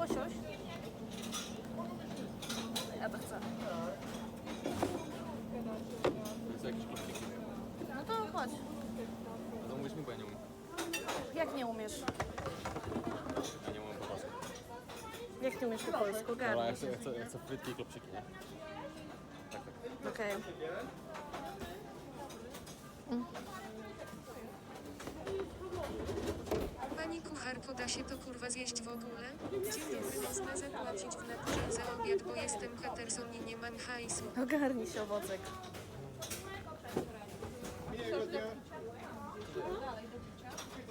Łosioś? Ja to chcę. Jest jakieś klopsiki. No to chodź. To mówisz mi, bo ja nie umiem. Jak nie umiesz? Ja nie umiem po polsku. Jak nie umiesz po polsku? Dobra, ja Garnij chcę, się. ja chcę, ja chcę frytki i klopsiki, nie? Tak, tak. Okej. Pani kucharko, da się to kurwa zjeść w ogóle? Dzień dobry, można zapłacić w naturze za obiad, bo jestem Peterson i nie mam hajsu. Ogarnij się owocek.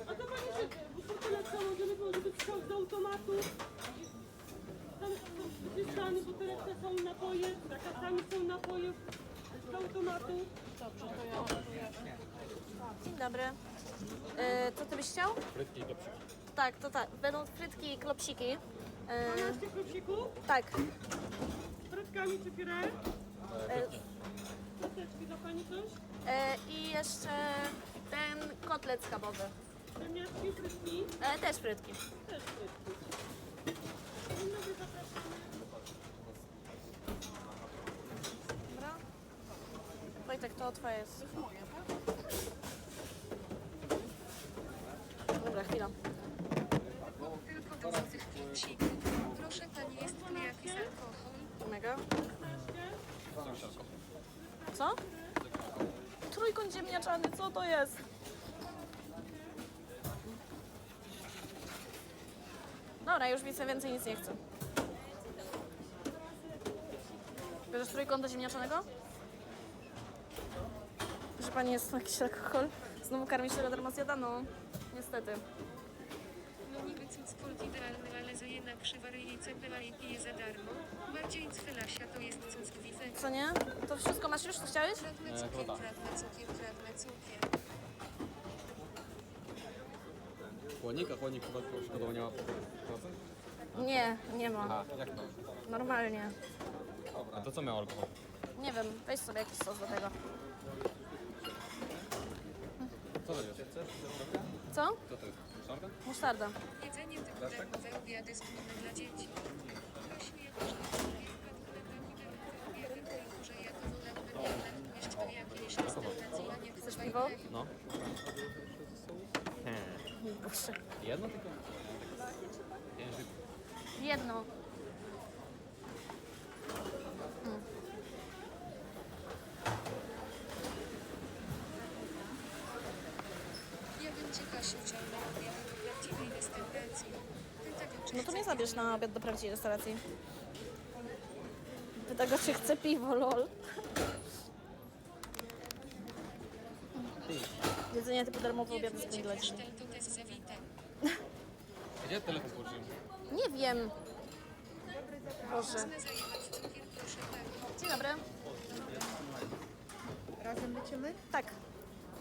A to pani, że butelek założony, żeby wsiąść do automatu. Tam są wypisane, buteleczce są napoje, za kasami są napoje automatu. Dzień dobry. E, co ty byś chciał? Frytki i klopsiki. Tak, to tak. Będą frytki i klopsiki. E, 12 klopsików, tak. z frytkami czy pire. E, Kosteczki dla pani coś? e, I jeszcze ten kotlet schabowy. Ziemniaczki, frytki, E, też frytki. też frytki. Dzień dobry, zapraszamy. Wojtek, to twoje jest. Dobra, chwila. Tylko do złotych klipsików. Proszę pani, jest tu jakiś alkohol? Mega. Co? Trójkąt ziemniaczany, co to jest? Dobra, już widzę, więcej nic nie chcę. Bierzesz trójkąta ziemniaczanego? Że pani jest jakiś alkohol? Znowu karmi się radarma zjadaną. Niestety. No niby cud sport idealny, ale za jedna krzywa ryjce była i pije za darmo. Bardziej cwylasia to jest cud gwizek. Co nie? To wszystko masz już? Co chciałeś? Kradnę cukier, woda. kradnę cukier, kradnę cukier. Chłodnik, a chłodnik chyba szkodowo nie ma procent? Nie, nie ma. Aha, jak to? Normalnie. A to co miał alkohol? Nie wiem, weź sobie jakiś sos do tego. Co to jest? Co? Co to jest? Szarka? Musztarda. Jedzenie typu darmowe obiady z gminy dla dzieci. Prosi jako, że obiady tylko, że ja to wolałbym jednak jeść to jakieś restauracje, a nie Chcesz piwo? No. Boże. Jedno tylko? Jedno. Zabierz na obiad do prawdziwej restauracji. Pyta go, czy chce piwo, lol. Jedzenie typu darmowe obiady z zawita. Gdzie telefon położyłem? Nie wiem. Boże. Dzień dobry. Razem lecimy? Tak,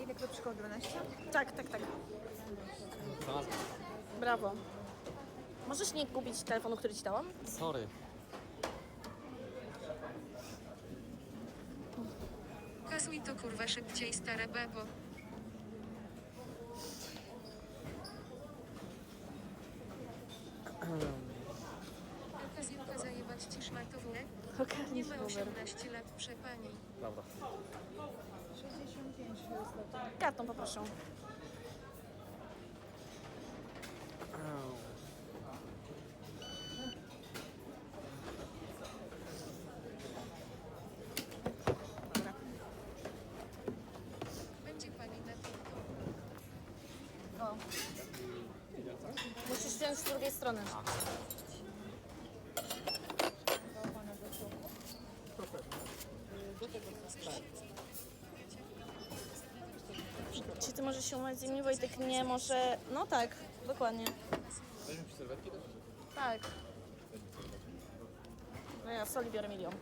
Ile klopsików? 12? tak, tak, tak. Znalazłem. Brawo. Możesz nie kupić telefonu, który ci dałam? Sorry. Kasuj to kurwa szybciej, stara babo. Okazjonka zajebać ci szmatowne? Nie Ogarnij ma się, Uber. 18 lat, przepani. Prawda. 65 zł. Kartą poproszę. Dobra. Będzie pani na piłkę. O. Musisz wziąć z drugiej strony. Czy ty możesz się umówić z nimi, Wojtek? Nie, może... No tak, dokładnie. Tak. No ja soli biorę milion.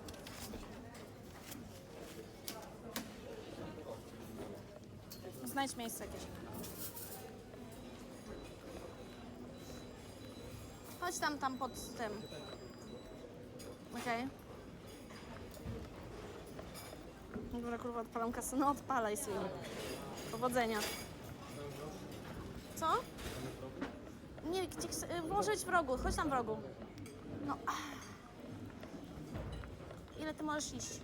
Znajdź miejsce jakieś. Chodź tam, tam pod tym. Okej. Dobra, kurwa, odpalam kasę. No odpalaj sobie. Powodzenia. Co? Nie, gdzie chcę, y, być w rogu, chodź tam w rogu. No. Ile ty możesz iść?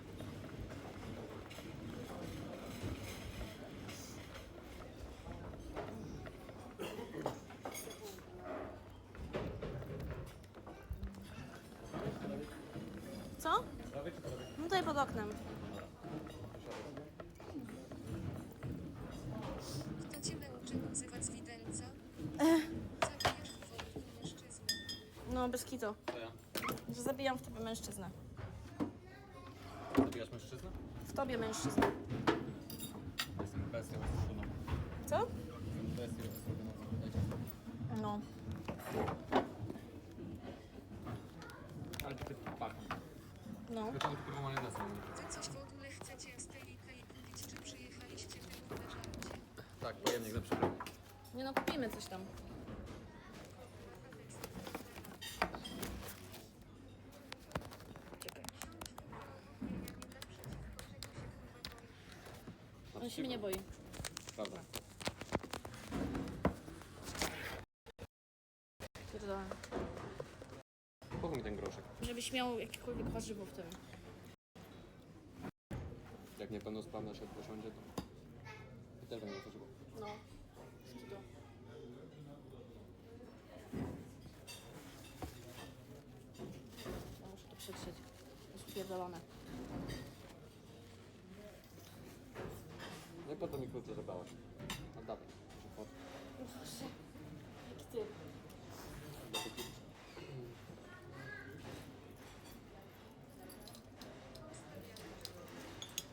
Bez kitu. To ja. Że zabijam w tobie mężczyznę. Zabijasz mężczyznę? W tobie mężczyznę. Jestem bestią estrogenowa. Co? Jestem bestią spokój. No. Ale ty pachą. No. Dlaczego ty kurwa majonezem? Wy coś w ogóle chcecie z tej Ikei kupić, czy przyjechaliście tylko na żarcie? Tak, pojemnik na przykład. Nie no, kupimy coś tam. Czekaj. On się mnie boi. Prawda. Pierdolę. Pochół mi ten groszek. Żebyś miał jakiekolwiek warzywo w tym. Jak niepełnosprawna się posiądzie, to... I też będę używał. No. Skido. Ja muszę to przetrzeć. Jest upierdolone. No i potem mi klucze zabrałeś. Oddawaj. Od- Boże. Jaki ty.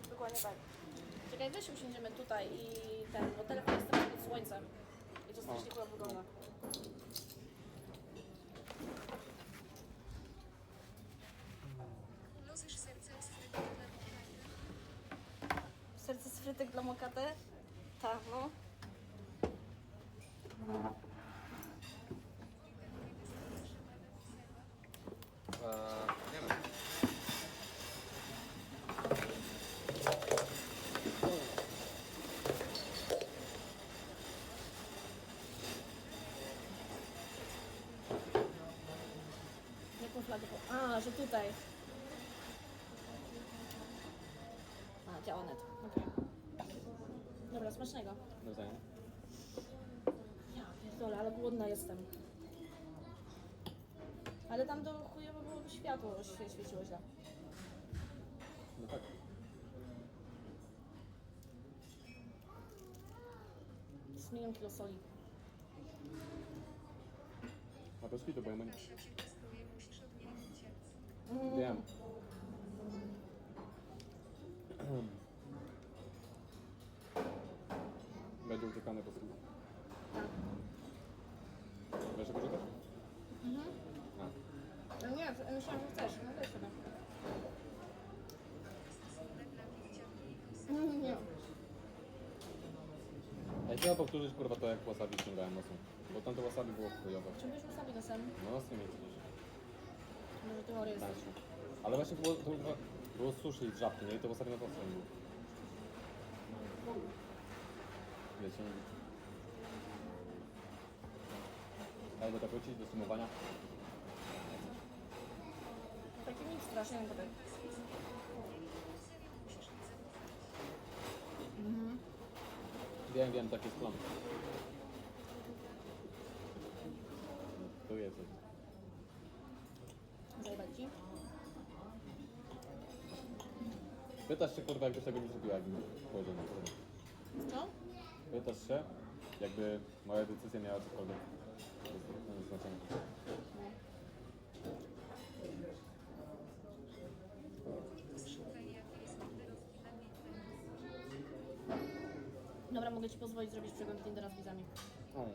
Dokładnie tak. Czekaj, weź usiądziemy tutaj i ten, bo telefon jest teraz pod słońcem. I to strasznie chyba wygląda. Lozysz serce z frytą na Ukrainę. Serce z frytek dla Mokaty? Tak, no. Eee, nie wiem. Flagę? po- A, że tutaj. A, działa net. Okej. Dobra, smacznego. Nawzajem. Ja pierdolę, ale głodna jestem. Ale tam do chujowo byłoby światło świe- świeciło źle. No tak. Z milion kilo soli. A bez kitu, bo ja mam testuje, musisz od niej uciec. Wiem. Będzie uciekane po prostu. Tak. Wiesz, jak uciekasz? Mhm. A. No nie, myślałam, że chcesz. No weź sobie. Mm, Nie. Ja chciałem powtórzyć kurwa to jak wasabi ściągałem mocno. Bo tamte wasabi było chujowe. Czy wiesz wasabi nosem? No tymi przecież. Może. Tańsze. Ale właśnie było, to było, było sushi z żabki, nie? I to wasabi na to było. Wiecie, nie. Jakby tak wrócić do sumowania. Taki nic strasznie, no tak. Wiem, wiem, taki jest plan. Pytasz się kurwa, jakbyś tego nie zrobiła, jakbym powiedział na to. Co? Pytasz się, jakby moja decyzja miała cokolwiek. Szukaj jest. Dobra, mogę ci pozwolić zrobić przegląd Tindera z widzami. Mm.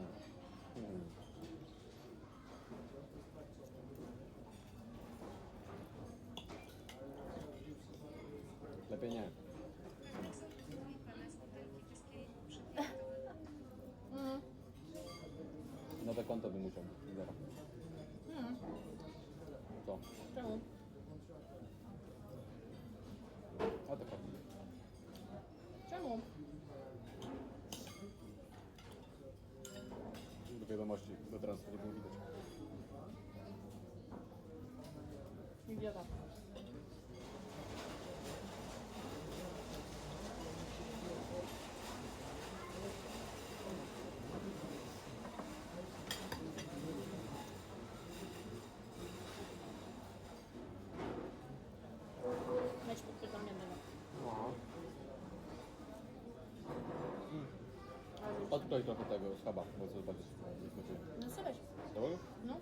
Mm. Konto bym musiał. Zero. Mm. Co? Czemu? A to pewnie. Czemu? Do wiadomości, do teraz nie było widać. idiota. Odklej trochę tego schaba, bo to zobaczysz, nie smakuje. No co weź. Dobra? No.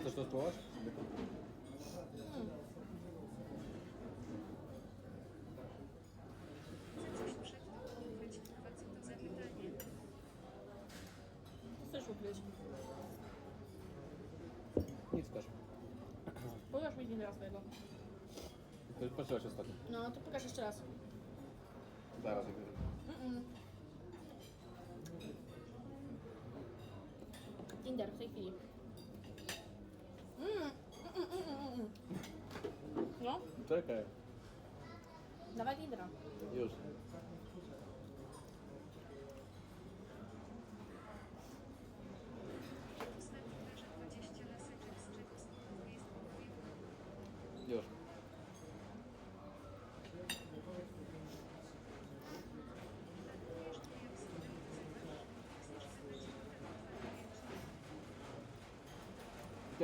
Chcesz to spróbować? Mm. Co? Co chcesz ukryć? Nic też. Pokaż mi Tindera swojego. Patrzyłaś ostatnio. No, to pokaż jeszcze raz. Zaraz. jak- Mm-mm. Tinder w tej chwili. Mm, mm, mm, mm, mm. No, Czekaj. dawaj Tindera. Już.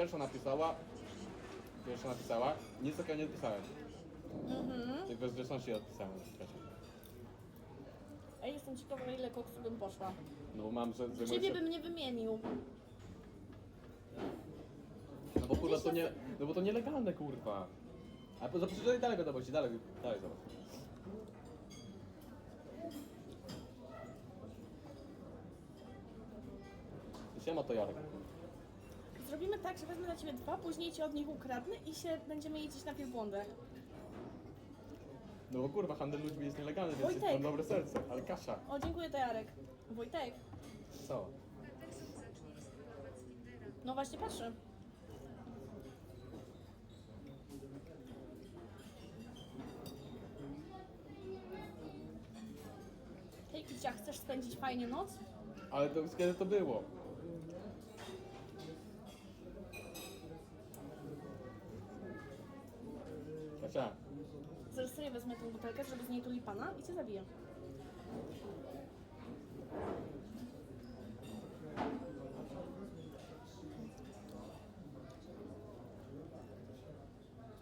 Pierwsza napisała. Pierwsza napisała. Nic takiego nie odpisałem. Mhm. Tylko z grzeczności odpisałem. A jestem ciekawa, na ile koksu bym poszła. No mam, że... że Ciebie bym nie wymienił. No bo kurwa to nie... No bo to nielegalne kurwa. A po- przeczytaj dalej zobacz, dalej, dalej zobacz. Siema to Jarek. Zrobimy tak, że wezmę dla ciebie dwa, później cię od nich ukradnę i się będziemy jeździć na wielbłądach. No bo kurwa handel ludźmi jest nielegalny, więc Wojtek. mam dobre serce, ale kasza. O, dziękuję, to Jarek. Wojtek. Co? Peterson Tindera. No właśnie patrzę. Hej, Kicia, chcesz spędzić fajnie noc? Ale to kiedy to było? Kasia, Zaraz sobie wezmę tę butelkę, żeby z niej tulipana i cię zabiję.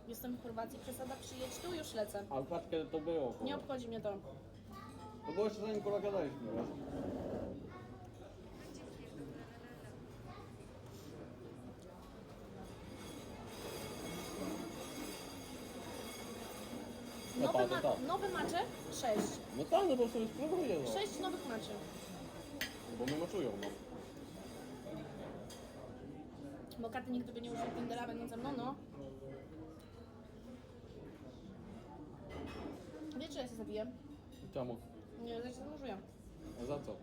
Jestem w Chorwacji, przesada przyjedź tu, już lecę. a kiedy to było? Nie obchodzi mnie to. To było jeszcze zanim kurwa gadaliśmy, wiesz? Sześć. No tak, no bo sobie spróbuję, no. Sześć nowych maczy. Bo mnie moczują, no. Bo Katy nigdy by nie użył Tindera będąc ze mną, no. Wiecie, że ja się zabiję? Czemu? Nie, że się założyłem. A za co?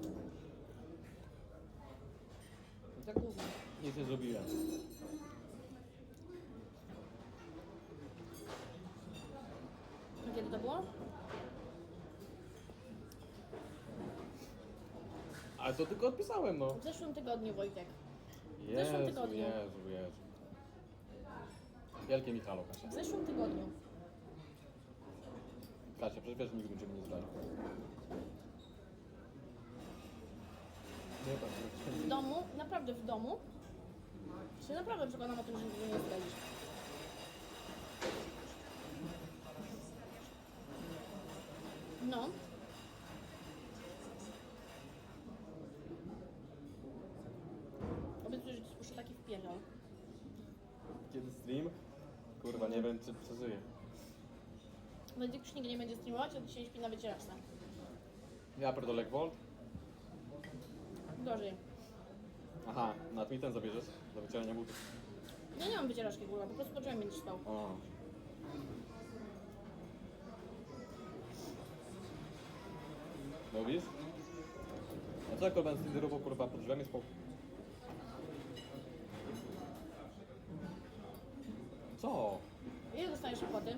Za gówno. Nie zrobiłem. A kiedy to było? Ale to tylko odpisałem, no. W zeszłym tygodniu, Wojtek. Jezu, zeszłym tygodniu. Jezu, Jezu. Wielkie Michalo, Kasia. W zeszłym tygodniu. Kasia, przecież wiesz, że nigdy będziemy nie zdali. Nie tak, W domu, naprawdę w domu, się naprawdę przekonam o tym, że nigdy nie zdradzisz. No. Spuszczę taki wpierdol. Kiedy stream? Kurwa, nie wiem, czy przeżyję. Będzie już nigdy nie będzie streamować, a dzisiaj śpi na wycieraczce. Ja pierdolek Volt? Gorzej. Aha, nad mi ten zabierzesz? Do wycierania butów. Ja nie mam wycieraczki, kurwa, po prostu poczułem będziesz spał. O. Mówisz? A co jak będę sterował kurwa pod drzwiami? Co? Ile dostaniesz kwoty?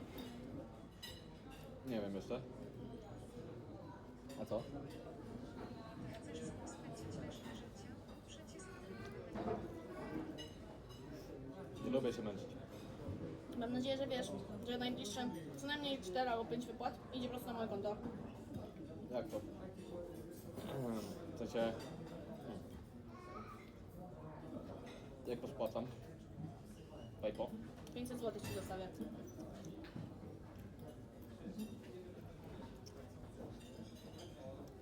Nie wiem jeszcze. A co? Chcesz spędzić resztę życia? Nie lubię się męczyć. Mam nadzieję, że wiesz, że najbliższe co najmniej 4 albo 5 wypłat idzie prosto na moje konto. Jak to? W sensie... Jak to spłacam? PayPal? 500 zł ci zostawię.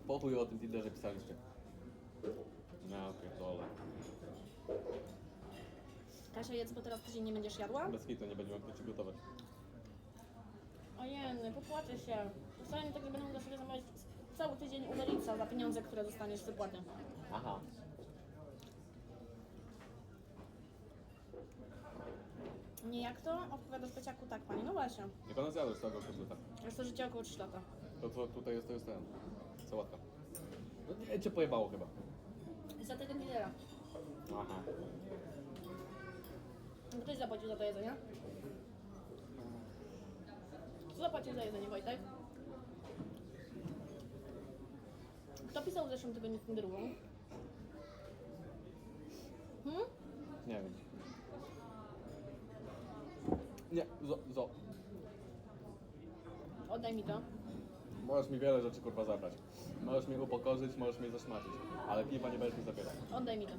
Po chuj o tym Tinderze pisaliście. No, pierdolę. Kasia, jedz, bo teraz tydzień nie będziesz jadła? Bez kitu nie będziemy mogli gotować. Ojej, popłaczę się. Wcale tak nie będę mogła sobie zamawiać cały tydzień Uber Eatsa za pieniądze, które dostaniesz z wypłaty. Aha. Nie jak to? Odpowiadasz Peciaku, tak pani. No właśnie. Jak ona zjadła z tego kotluta? Jest to życie około 3 lata. To co tutaj jest, to jest ten. Sałatka. No nie, cię pojebało chyba. Za tego dealera. Aha. Ktoś zapłacił za to jedzenie? Kto zapłacił za jedzenie, Wojtek? Kto pisał w zeszłym tygodniu Tinderową? Hmm? Nie wiem. Nie, zo, zo. Oddaj mi to. Możesz mi wiele rzeczy kurwa zabrać. Możesz mnie upokorzyć, możesz mnie zaszmacić. Ale piwa nie będziesz mi zabierać. Oddaj mi to.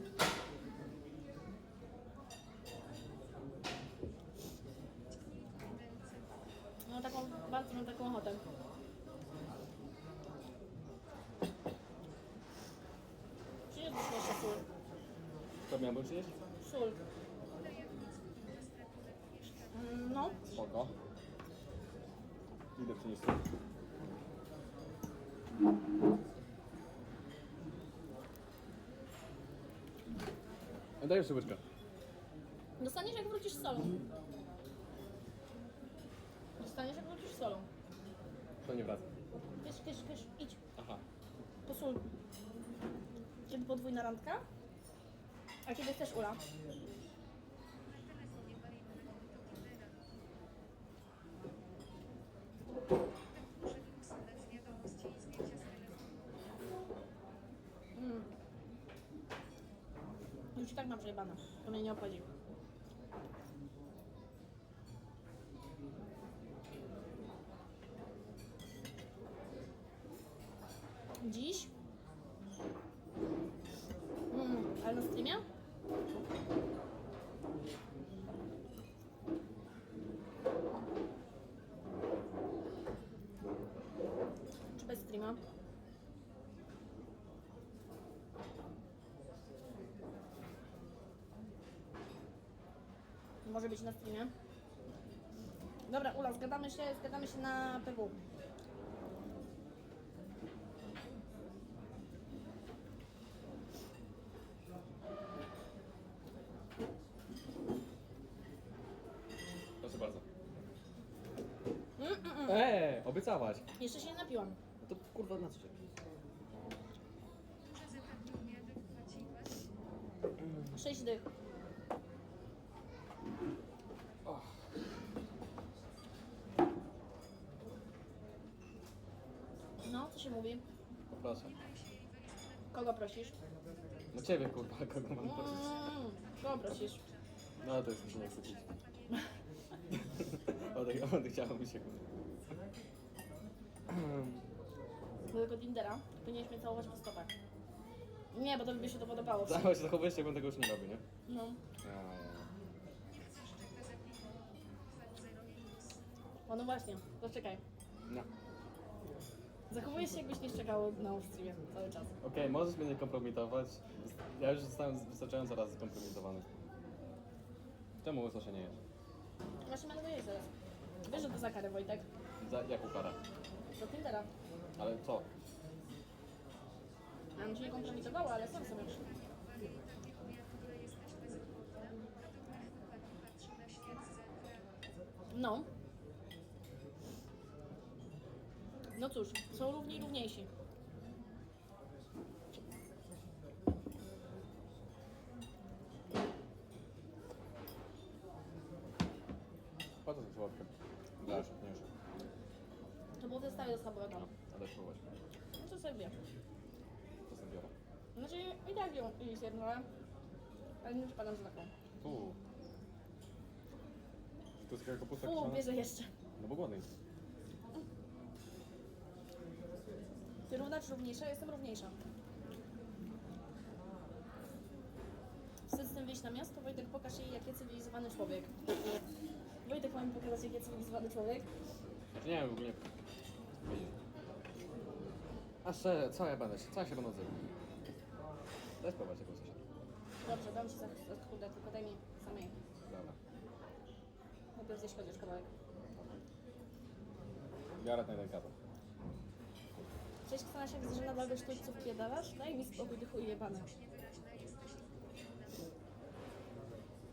No taką, bardzo mam taką ochotę. Przyniósł jeszcze sól. Co miałbym przynieść? Sól. No, Spoko. Idę przynieść sól. Daj jeszcze łyczkę. dostaniesz jak wrócisz z solą. Dostaniesz jak wrócisz z solą. To nie wraca. Kysz, kysz, kysz, idź. Aha. Po sól. Kiedy podwójna randka? A kiedy chcesz Ula? Przejebane. To mnie nie obchodzi. Dziś? Mm, ale na streamie? Może być na streamie. Dobra, Ula, zgadamy się, zgadamy się na PW. Proszę bardzo. Mm, mm, mm. Eee, obiecałaś. Jeszcze się nie napiłam. No to kurwa na co płaciłaś? Sześć dych. No, co się mówi? Proszę. Kogo prosisz? No ciebie kurwa, kogo mam prosić? Mm, kogo prosisz? No to jest mi się nie chce pić. Ode, ode chciało mi się kurwa. Do tego Tindera powinieneś mnie całować po stopach. Nie, bo to by się to podobało. Zachowaj się, zachowujesz się, jakbym tego już nie robił, nie? No. Nie O, no właśnie, to czekaj. No. Zachowujesz się jakbyś nie szczekał na streamie cały czas. Okej, możesz mnie nie kompromitować. Ja już zostałem wystarczająco raz skompromitowany. Czemu łyso się nie jesz? Właśnie będę jeść zaraz. Wiesz, że to za karę, Wojtek? Za jaką karę? Do Tindera. Ale co? Ja bym cię nie kompromitowała, ale sam sobie. Taki obiad, No cóż, są równi i równiejsi. Po co tak słodkie? Dasz, nie już. To było w zestawie do schabowego. No, a daj spróbować. No to sobie. To sobie biorę. Znaczy i tak ją i zjednąłem. Ale nie przypadam za taką. Uuu. To jest jaka kapusta Fu, kiszona? bierze jeszcze. No bo głodny. Ty równa czy równiejsza? Jestem równiejsza. Wstyd z tym wyjść na miasto? Wojtek, pokaż jej, jakie cywilizowany człowiek. Wojtek, ma mi pokazać, jakie cywilizowany człowiek? Nie wiem, w ogóle... A szczerze, co ja będę się, co ja się będę odzywał? Daj spróbować jakąś coś. Dobrze, dam ci za, za sekundę, tylko daj mi samej. Dobra. Najpierw zjeść chociaż kawałek. Biorę ten kawał. Cześć, Ksanaś, jak że nadal do sztućców piedalasz? Daj mi spokój, ty chuj jebany.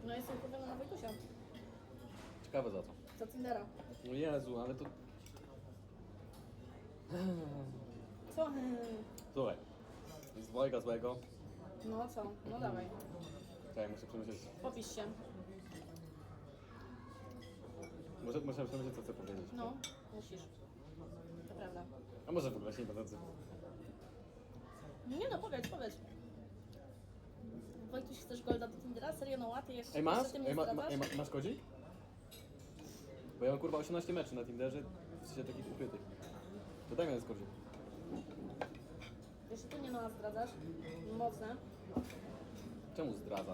No jestem kupiona na Wojtusia. Ciekawe za co. Za Tindera. No Jezu, ale to... Co? Słuchaj. Z dwojga złego. No co? No dawaj. Czekaj, muszę przemyśleć. Popisz się. Muszę, muszę przemyśleć, co chcę powiedzieć. No, musisz. To prawda. A może w ogóle się nie będę odzywał. Nie no, powiedz, powiedz. Wojtuś, chcesz golda do Tindera? Serio, no łaty jeszcze, Ej, masz? jeszcze Ej, ma, ma, zdradzasz? ej, ma, masz kodzik? Bo ja mam kurwa 18 meczy na Tinderze, w sensie takich ukrytych. To daj mi ten kodzik. Jeszcze ty mnie no zdradzasz. Mocne. Czemu zdradza?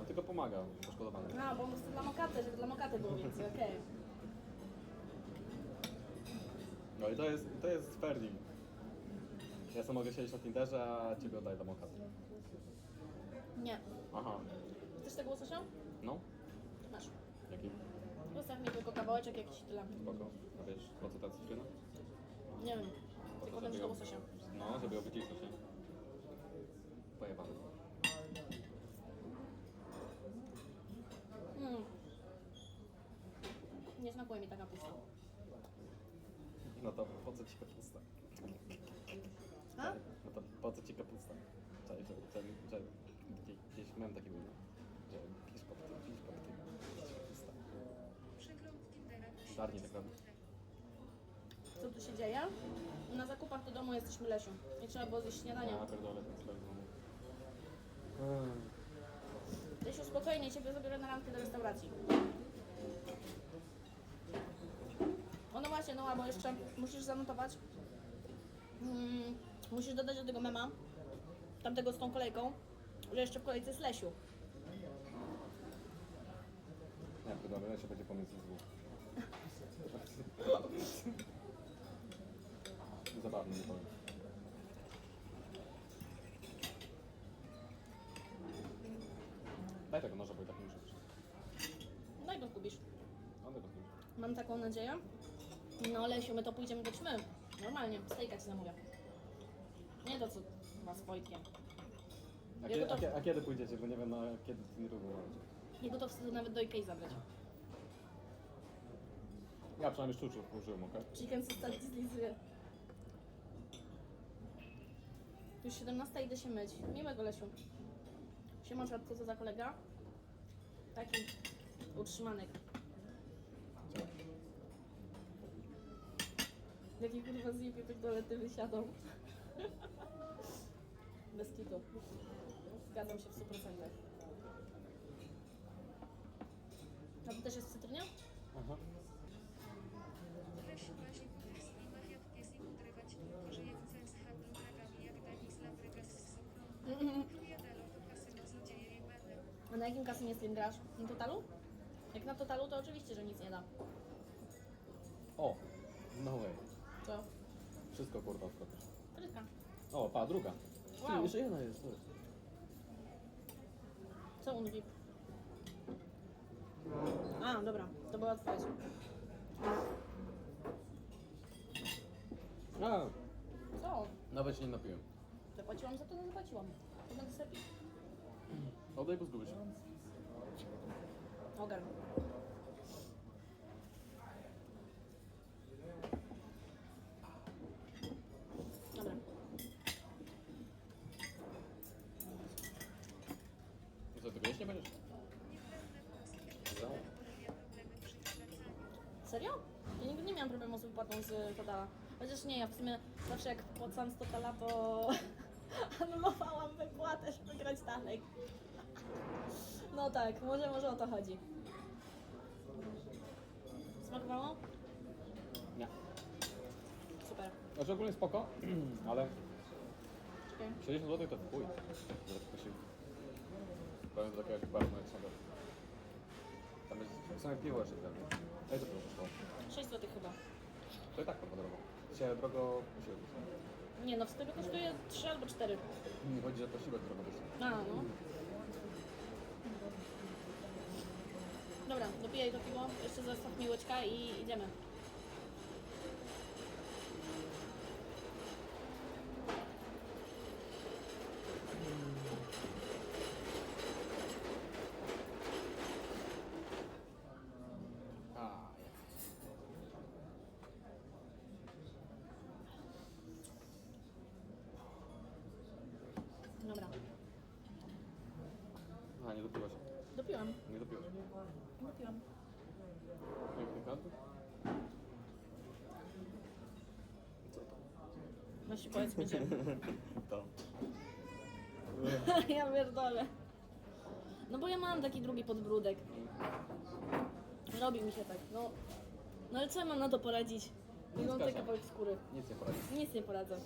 On tylko pomaga poszkodowanym. A, bo to dla mokaty, żeby dla mokaty było więcej, okej. I to jest, to jest fair deal. Ja sam mogę siedzieć na Tinderze, a ciebie oddaję do. Nie. Aha. Chcesz tego łososia? No? Masz. Jaki? Zostaw mi tylko kawałeczek jakiś i tyle. Spoko. A wiesz, po co ta cytryna? Nie wiem. Po Tylko wiem, że żeby do ją... łososia. No, żeby ją wycisnąć, nie? Pojebane. Mm. Nie smakuje mi taka pusta. No to po co ci kapusta? A? No to po co ci kapusta? Czekaj, że, że, że gdzieś, miałem taki film, że pisz pod tym, pisz pod tym, kapusta. Przegląd Tindera. Darnie tak robi. Co tu się dzieje? Na zakupach do domu jesteśmy Lesiu. Nie trzeba było zjeść śniadania. Ja pierdolę ten sklep znowu. Lesiu, spokojnie, ciebie zabiorę na randkę do restauracji. O no albo jeszcze musisz zanotować. Mm, musisz dodać do tego mema, tamtego z tą kolejką, że jeszcze w kolejce jest Lesiu. Ja pierdolę, jeszcze będzie pomiędzy dwóch. Zabawny, nie powiem. Daj tego noża, bo i tak nie muszę. No i go zgubisz. Tego nie Mam taką nadzieję. No Lesiu, my to pójdziemy do ćmy. Normalnie, stejka ci zamówię. Nie to co z Wojtkiem. a, kie, a, kie, a kiedy pójdziecie, bo nie wiem na kiedy ten ruch będzie. Jego to wstydu nawet do Ikei zabrać. Ja przynajmniej szczuczów użyłem, okej? Chicken zostać zlizuje. Już 17 idę się myć. Miłego Lesiu. Siema, co to za kolega? Taki utrzymanek. Jaki kurwa zjebie tych dolety wysiadą. Bez kitu. Zgadzam się w 100%. A to też jest w cytrynie? Aha. Pies i podrywać, w z handlu dragami jak Denis Labrygas z cukrą. Kruje Delo to kasyno złodzieje i będę. A na jakim kasynie stream grasz? Na totalu? Jak na totalu, to oczywiście, że nic nie da. O! No way. Co? Wszystko kurwa wskoczysz. Frytka. O, pa, druga. Wow. Ty, jeszcze jedna jest, to jest. Co unwip? A, dobra, to była odpowiedź. A, Co? nawet się nie napiłem. Zapłaciłam za to, no zapłaciłam. To będę sobie pić. Oddaj, bo zgubisz. Ogar. Dobra. I co, tego jeść nie będziesz? Co? Serio? Ja nigdy nie miałam problemu z wypłatą z Totala. Chociaż nie, ja w sumie zawsze jak płacałam z Totala, to anulowałam wypłatę, żeby grać dalej. No tak, może, może o to chodzi. Smakowało? Nie. Super. Znaczy ogólnie spoko, ale Czekaj. 60 zł to chuj. Taki posiłek. Powiem do takiego bardzo mocnego. Tam jest same piło jeszcze pewnie. Ej, to kosztowało. 6 zł chyba. To i tak chyba drogo. Dzisiaj drogo posiłek. Nie no, w sklepie kosztuje 3 albo 4. Nie chodzi, że posiłek drogo jest. A, no. Dobra, dopijaj to piwo, jeszcze zostaw mi łyczka i idziemy. Dobra, A, nie dopiłaś. dopiłam. Nie dopiłaś. Dopiłam. Piękny kanty? Co to? Właśnie powiedz mi, gdzie. To. ja pierdolę. No bo ja mam taki drugi podbródek. Robi mi się tak, no. No ale co ja mam na to poradzić? Mam zgadzam. kawałek skóry. Nic nie poradzi. Nic nie poradzę.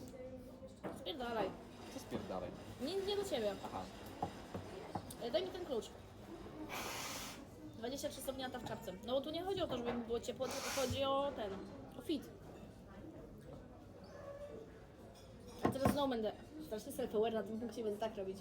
Spierdalaj. Co spierdalaj? Nie, nie do ciebie. Aha. E, Daj mi ten klucz. 23 stopniata w czapce. No bo tu nie chodzi o to, żeby mi było ciepło, tylko chodzi o ten, o fit. A teraz znowu będę strasznie self-aware na tym punkcie, będę tak robić.